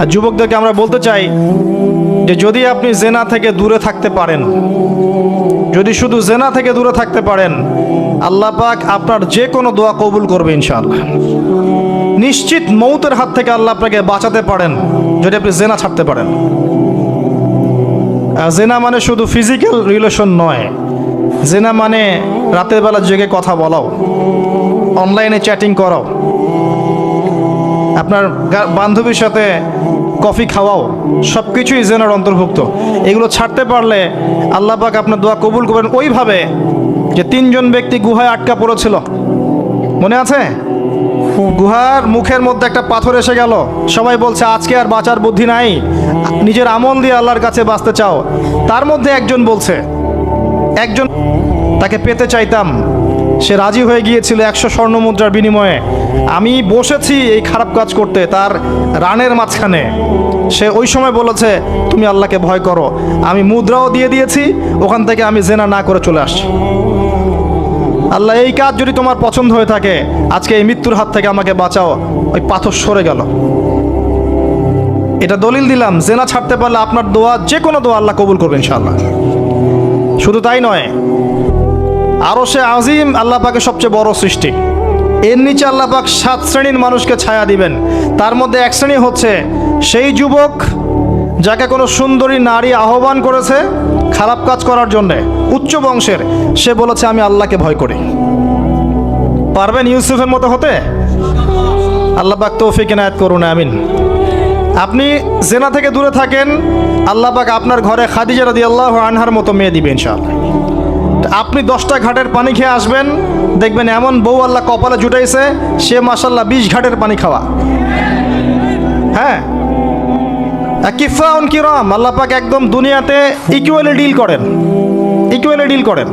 আর যুবকদেরকে আমরা বলতে চাই যে যদি আপনি জেনা থেকে দূরে থাকতে পারেন, যদি শুধু জেনা থেকে দূরে থাকতে পারেন, আল্লাহ পাক আপনার যে কোনো দোয়া কবুল করবে ইনশাআল্লাহ। নিশ্চিত মৌতের হাত থেকে আল্লাহ আপনাকে বাঁচাতে পারেন, যদি আপনি জেনা ছাড়তে পারেন। জেনা মানে শুধু ফিজিক্যাল রিলেশন নয়, জেনা মানে রাতের বেলা জেগে কথা বলাও অনলাইনে চ্যাটিং করাও। আপনার বান্ধবীর সাথে কফি খাওয়াও সব কিছুই জেনার অন্তর্ভুক্ত। এগুলো ছাড়তে পারলে আল্লাহ পাক আপনার দোয়া কবুল করবেন ওইভাবে যে তিনজন ব্যক্তি গুহায় আটকা পড়েছিল। মনে আছে? গুহার মুখের মধ্যে একটা পাথর এসে গেল। সবাই বলছে, আজকে আর বাঁচার বুদ্ধি নাই। নিজের আমল দিয়ে আল্লাহর কাছে বাঁচতে চাও। তার মধ্যে একজন বলছে, একজন তাকে পেতে চাইতাম। সে রাজি হয়ে গিয়েছিল একশো স্বর্ণ মুদ্রার বিনিময়ে। আমি বসেছি এই খারাপ কাজ করতে তার রানের মাঝখানে। সে ওই সময় বলেছে, তুমি আল্লাহকে ভয় করো। আমি মুদ্রাও দিয়ে দিয়েছি, ওখান থেকে আমি জেনা না করে চলে আসছি। আল্লাহ, এই কাজ যদি তোমার পছন্দ হয়ে থাকে, আজকে এই মৃত্যুর হাত থেকে আমাকে বাঁচাও। ওই পাথর সরে গেল। এটা দলিল দিলাম, জেনা ছাড়তে পারলে আপনার দোয়া যে কোনো দোয়া আল্লাহ কবুল করবে ইনশাআল্লাহ। শুধু তাই নয় আরও সে আজিম আল্লাহ পাকের সবচেয়ে বড় সৃষ্টি। এর নিচে আল্লাহ পাক সাত শ্রেণির মানুষকে ছায়া দিবেন। তার মধ্যে এক শ্রেণি হচ্ছে সেই যুবক যাকে কোনো সুন্দরী নারী আহ্বান করেছে খারাপ কাজ করার জন্যে। উচ্চ বংশের। সে বলেছে, আমি আল্লাহকে ভয় করি। পারবেন ইউসুফের মতো হতে? আল্লাহ পাক তৌফিক এনায়ত করুন, আমিন। আপনি জেনা থেকে দূরে থাকেন, আল্লাহ পাক আপনার ঘরে খাদিজা রাদি আল্লাহ আনহার মতো মেয়ে দিবে ইনশাআল্লাহ। আপনি দশটা ঘাটের পানি খেয়ে আসবেন। দেখবেন এমন বউ আল্লাহ কপালে জুটাইছে, সে মাসাল্লাহ বিশ ঘাটের পানি খাওয়া। হ্যাঁ? কিফাউন কিরম, আল্লাহ পাক একদম দুনিয়াতে ইকুয়ালি ডিল করেন। ইকুয়ালি ডিল করেন।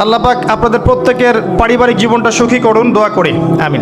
আল্লাহ পাক আপনাদের প্রত্যেকের পারিবারিক জীবনটা সুখী করুন, দোয়া করি। আমিন।